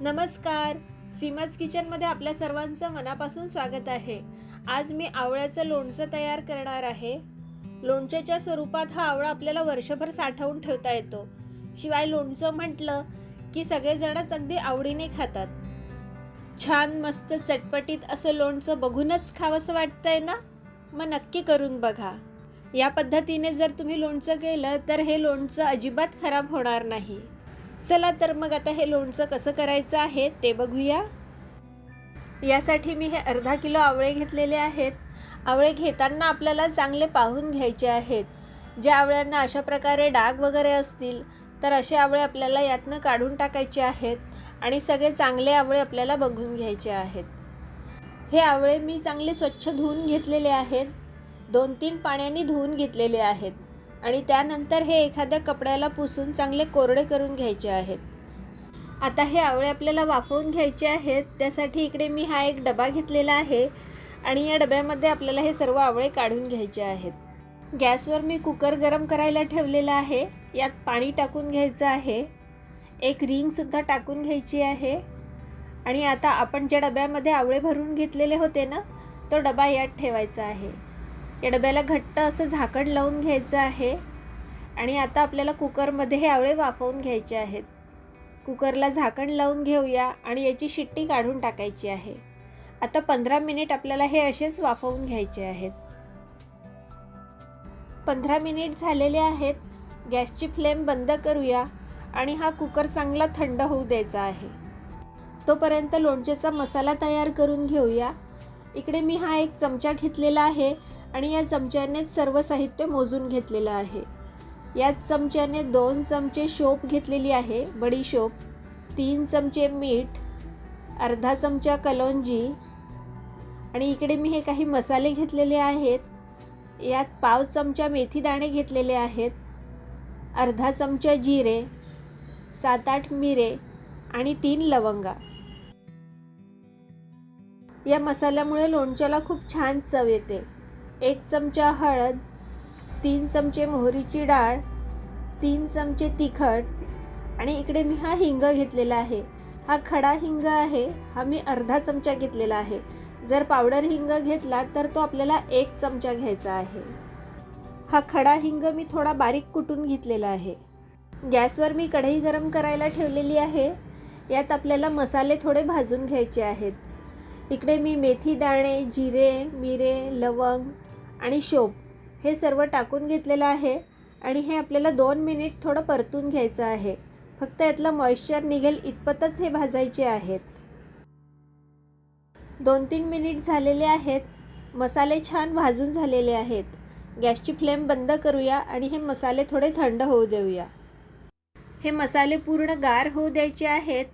नमस्कार. सीमाज किचनमध्ये आपल्या सर्वांचं मनापासून स्वागत आहे. आज मी आवळ्याचं लोणचं तयार करणार आहे. लोणच्याच्या स्वरूपात हा आवळा आपल्याला वर्षभर साठवून ठेवता येतो. शिवाय लोणचं म्हटलं की सगळेजणच अगदी आवडीने खातात. छान मस्त चटपटीत असं लोणचं बघूनच खावंसं वाटतंय ना? मग नक्की करून बघा. या पद्धतीने जर तुम्ही लोणचं केलं तर हे लोणचं अजिबात खराब होणार नाही. चला तर मग आता हे लोणचं कसं करायचं आहे ते बघूया. यासाठी मी हे अर्धा किलो आवळे घेतलेले आहेत. आवळे घेताना आपल्याला चांगले पाहून घ्यायचे आहेत. ज्या आवळ्यांना अशा प्रकारे डाग वगैरे असतील तर असे आवळे आपल्याला यातनं काढून टाकायचे आहेत आणि सगळे चांगले आवळे आपल्याला बघून घ्यायचे आहेत. हे आवळे मी चांगले स्वच्छ धुवून घेतलेले आहेत. दोन तीन पाण्याने धुवून घेतलेले आहेत. आणि त्यानंतर हे एखाद्या कपड्याला पुसून चांगले कोरडे करून घ्यायचे आहेत. आता हे आवळे आपल्याला वाफवून घ्यायचे आहेत. त्यासाठी इकडे मी हा एक डबा घेतलेला आहे आणि या डब्यामध्ये आपल्याला हे सर्व आवळे काढून घ्यायचे आहेत. गॅसवर मी कुकर गरम करायला ठेवलेला आहे. यात पाणी टाकून घ्यायचं आहे. एक रिंगसुद्धा टाकून घ्यायची आहे. आणि आता आपण ज्या डब्यामध्ये आवळे भरून घेतलेले होते ना तो डबा यात ठेवायचा आहे. या डब्याला घट्ट असं झाकण लावून घ्यायचं आहे आणि आता आपल्याला कुकरमध्ये हे आवळे वाफवून घ्यायचे आहेत. कुकरला झाकण लावून घेऊया आणि याची शिट्टी काढून टाकायची आहे. आता पंधरा मिनिट आपल्याला हे असेच वाफवून घ्यायचे आहेत. पंधरा मिनिट झालेले आहेत. गॅसची फ्लेम बंद करूया आणि हा कुकर चांगला थंड होऊ द्यायचा आहे. तोपर्यंत लोणचेचा मसाला तयार करून घेऊया. इकडे मी हा एक चमचा घेतलेला आहे. आणि या चमच्याने सर्व साहित्य मोजून घेतलेलं आहे. या चमच्याने दोन चमचे शोप घेतलेली आहे बडीशोप तीन चमचे मीठ अर्धा चमचा कलोंजी आणि इकडे मी हे काही मसाले घेतलेले आहेत. यात पाव चमचा मेथी दाणे घेतलेले आहेत अर्धा चमचा जिरे सात आठ मिरे आणि तीन लवंगा. या मसाल्यामुळे लोणच्याला खूप छान चव येते. एक चमचा हळद तीन चमचे मोहरीची डाळ तीन चमचे तिखट आणि इकडे मी हा हिंग घेतलेला आहे. हा खडा हिंग आहे हा मी अर्धा चमचा घेतलेला आहे. जर पावडर हिंग घेतला तर तो आपल्याला एक चमचा घ्यायचा आहे. हा खडा हिंग मी थोडा बारीक कुटून घेतलेला आहे. गॅसवर मी कढई गरम करायला ठेवलेली आहे. यात आपल्याला मसाले थोडे भाजून घ्यायचे आहेत. इकडे मी मेथी दाणे जिरे मिरे लवंग आणि शोप हे सर्व टाकून घेतलेलं आहे आणि हे आपल्याला दोन मिनिट थोडं परतून घ्यायचं आहे. फक्त यातलं मॉइश्चर निघेल इतपतच हे भाजायचे आहेत. दोन तीन मिनिट झालेले आहेत. मसाले छान भाजून झालेले आहेत. गॅसची फ्लेम बंद करूया आणि हे मसाले थोडे थंड होऊ देऊया. हे मसाले पूर्ण गार होऊ द्यायचे आहेत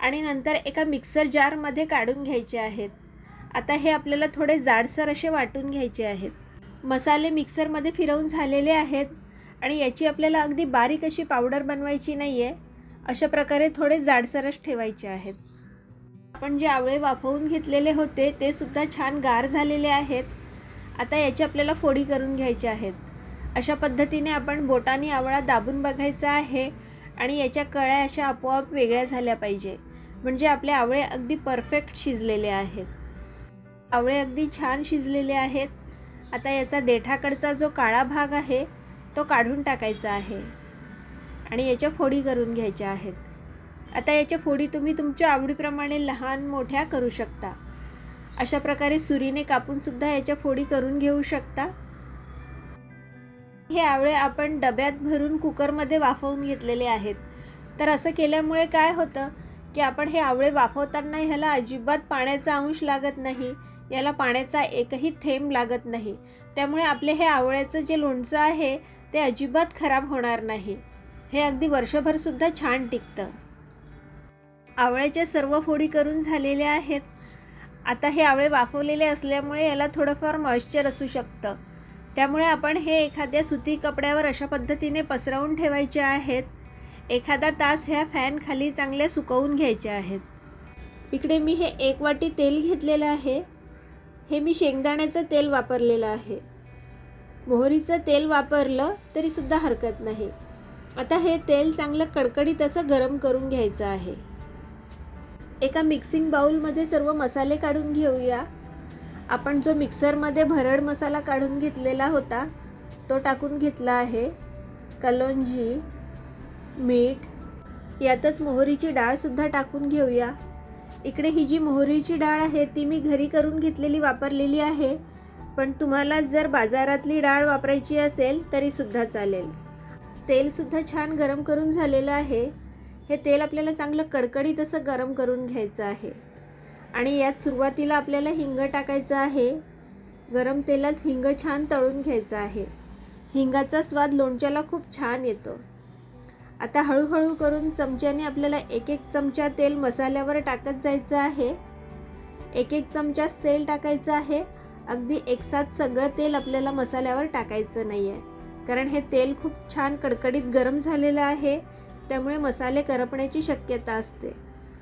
आणि नंतर एका मिक्सर जारमध्ये काढून घ्यायचे आहेत. आता हे आपल्याला थोडे जाडसर असे वाटून घ्यायचे आहेत. मसाले मिक्सरमध्ये फिरवून झालेले आहेत आणि याची आपल्याला अगदी बारीक अशी पावडर बनवायची नाही आहे. अशा प्रकारे थोडे जाडसरच ठेवायचे आहेत. आपण जे आवळे वाफवून घेतलेले होते ते सुद्धा छान गार झालेले आहेत. आता याची आपल्याला फोडी करून घ्यायची आहेत. अशा पद्धतीने आपण बोटाने आवळा दाबून बघायचा आहे आणि याच्या कळ्या अशा आपोआप वेगळ्या झाल्या पाहिजे. म्हणजे आपले आवळे अगदी परफेक्ट शिजलेले आहेत. आवळे अगदी छान शिजलेले आहेत. आता याचा देठाकडचा जो काळा भाग आहे तो काढून टाकायचा आहे. आणि याच्या फोडी करून घ्यायच्या आहेत. आता याच्या फोडी तुम्ही तुमच्या आवडीप्रमाणे लहान मोठ्या करू शकता. अशा प्रकारे सुरीने कापूनसुद्धा याच्या फोडी करून घेऊ शकता. हे आवळे आपण डब्यात भरून कुकरमध्ये वाफवून घेतलेले आहेत. तर असं केल्यामुळे काय होतं की आपण हे आवळे वाफवताना ह्याला अजिबात पाण्याचा अंश लागत नाही याला पाण्याचा एकही थेंब लागत नाही. त्यामुळे आपले हे आवळ्याचं जे लोणचं आहे ते अजिबात खराब होणार नाही. हे अगदी वर्षभरसुद्धा छान टिकतं. आवळ्याच्या सर्व फोडी करून झालेल्या आहेत. आता हे आवळे वाफवलेले असल्यामुळे याला थोडंफार मॉइश्चर असू शकतं. त्यामुळे आपण हे एखाद्या सुती कपड्यावर अशा पद्धतीने पसरवून ठेवायचे आहेत. एखादा तास ह्या फॅनखाली चांगल्या सुकवून घ्यायचे आहेत. इकडे मी हे एक वाटी तेल घेतलेलं आहे. हे मी शेंगदाण्याचं तेल वापरलेलं आहे. मोहरीचं तेल वापरलं तरीसुद्धा हरकत नाही. आता हे तेल चांगलं कडकडीत असं गरम करून घ्यायचं आहे. एका मिक्सिंग बाउलमध्ये सर्व मसाले काढून घेऊया. आपण जो मिक्सरमध्ये भरड मसाला काढून घेतलेला होता तो टाकून घेतला आहे. कलोंजी मीठ यातच मोहरीची डाळसुद्धा टाकून घेऊया. इकडे ही जी मोहरीची डाळ आहे ती मी घरी करून घेतलेली वापरलेली आहे. पण तुम्हाला जर बाजारातली डाळ वापरायची असेल तरीसुद्धा चालेल. तेलसुद्धा छान गरम करून झालेलं आहे. हे तेल आपल्याला चांगलं कडकडीत असं गरम करून घ्यायचं आहे. आणि यात सुरुवातीला आपल्याला हिंग टाकायचं आहे. गरम तेलात हिंग छान तळून घ्यायचं आहे. हिंगाचा स्वाद लोणच्याला खूप छान येतो. आता हळूहळू करून चमच्याने आपल्याला एक एक चमचा तेल मसाल्यावर टाकत जायचं आहे. एक एक चमचाच तेल टाकायचं आहे. अगदी एकसाथ सगळं तेल आपल्याला मसाल्यावर टाकायचं नाही आहे कारण हे तेल खूप छान कडकडीत गरम झालेलं आहे. त्यामुळे मसाले करपण्याची शक्यता असते.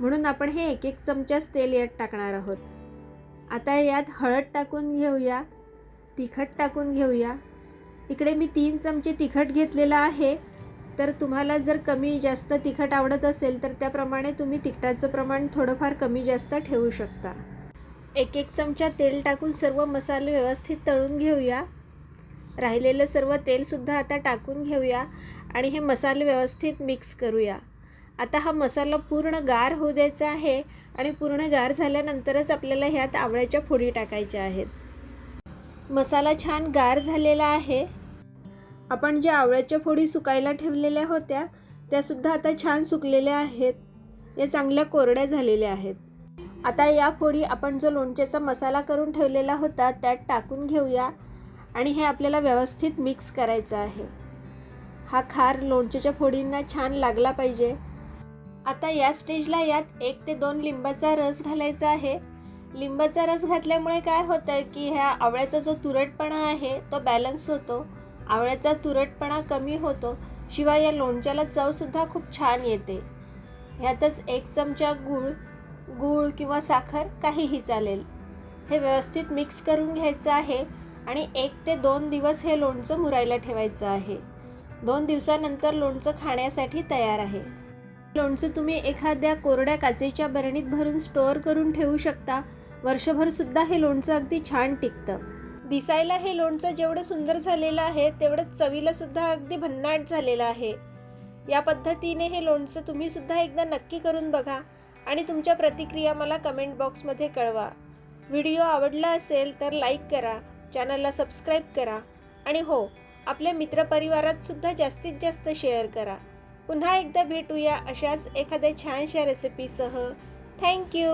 म्हणून आपण हे एक एक चमचाच तेल यात टाकणार आहोत. आता यात हळद टाकून घेऊया. तिखट टाकून घेऊया. इकडे मी तीन चमचे तिखट घेतलेलं आहे. तर तुम्हाला जर कमी जास्त तिखट आवडत असेल तर त्याप्रमाणे तुम्ही तिखटाचं प्रमाण थोडंफार कमी जास्त ठेवू शकता. एक एक चमचा तेल टाकून सर्व मसाले व्यवस्थित तळून घेऊया. राहिलेलं सर्व तेलसुद्धा आता टाकून घेऊया आणि हे मसाले व्यवस्थित मिक्स करूया. आता हा मसाला पूर्ण गार होऊ द्यायचा आहे आणि पूर्ण गार झाल्यानंतरच आपल्याला ह्यात आवळ्याच्या फोडी टाकायच्या आहेत. मसाला छान गार झालेला आहे. आपण ज्या आवळ्याच्या फोडी सुकायला ठेवलेल्या होत्या त्यासुद्धा आता छान सुकलेल्या आहेत. या चांगल्या कोरड्या झालेल्या आहेत. आता या फोडी आपण जो लोणच्याचा मसाला करून ठेवलेला होता त्यात टाकून घेऊया आणि हे आपल्याला व्यवस्थित मिक्स करायचं आहे. हा खार लोणच्याच्या फोडींना छान लागला पाहिजे. आता या स्टेजला यात एक ते दोन लिंबाचा रस घालायचा आहे. लिंबाचा रस घातल्यामुळे काय होतं की ह्या आवळ्याचा जो तुरटपणा आहे तो बॅलन्स होतो. आवळ्याचा तुरटपणा कमी होतो शिवाय या लोणच्याला चवसुद्धा खूप छान येते. ह्यातच एक चमचा गूळ गूळ किंवा साखर काहीही चालेल. हे व्यवस्थित मिक्स करून घ्यायचं आहे आणि एक ते दोन दिवस हे लोणचं मुरायला ठेवायचं आहे. दोन दिवसानंतर लोणचं खाण्यासाठी तयार आहे. लोणचं तुम्ही एखाद्या कोरड्या काचेच्या बरणीत भरून स्टोअर करून ठेवू शकता. वर्षभरसुद्धा हे लोणचं अगदी छान टिकतं. दिसायला हे लोणचं जेवढं सुंदर झालेलं आहे तेवढं चवीला सुद्धा अगदी भन्नाट झालेलं आहे. या पद्धतीने हे लोणचं तुम्ही सुद्धा एकदा नक्की करून बघा आणि तुमच्या प्रतिक्रिया मला कमेंट बॉक्समध्ये कळवा. व्हिडिओ आवडला असेल तर लाईक करा चॅनलला सबस्क्राईब करा आणि हो आपल्या मित्रपरिवारात सुद्धा जास्तीत जास्त शेअर करा. पुन्हा एकदा भेटूया अशाच एखाद्या छानशा रेसिपीसह थँक्यू